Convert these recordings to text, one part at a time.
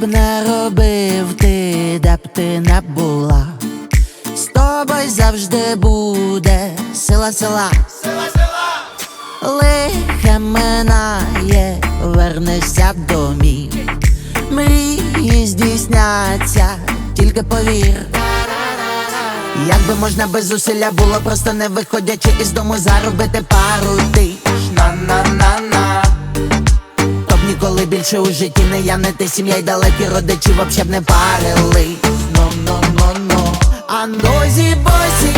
б не робив ти, де б ти не була, з тобою завжди буде сила, сила, сила, сила, лихе минає, вернешся в домі, мрії здійсняться, тільки повір. Якби можна без зусилля було, просто не виходячи із дому заробити пару. Більше у житті не я, не ти сім'я й далекі родичі вообще б не парили. Но но но но. А нозі босі, босі,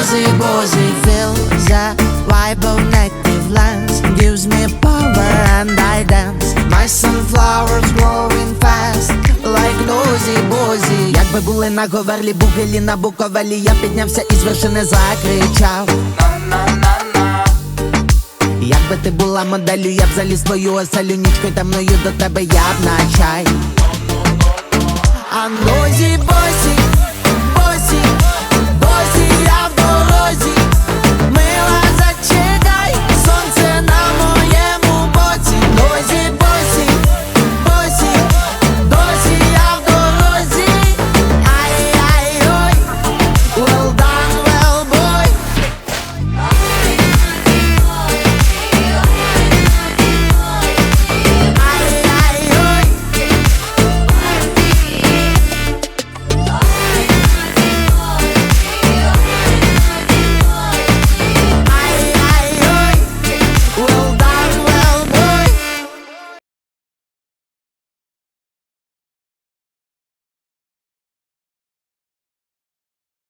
With bozy feel the vibe of native lands gives me power and I dance. My sunflowers growing fast, like nosy bozy. Якби були на говерлі, бугелі на буковелі, я піднявся і з вершини закричав. Якби ти була моделлю, я б заліз твою оселю нічкою темною до тебе я б на чай. Босі,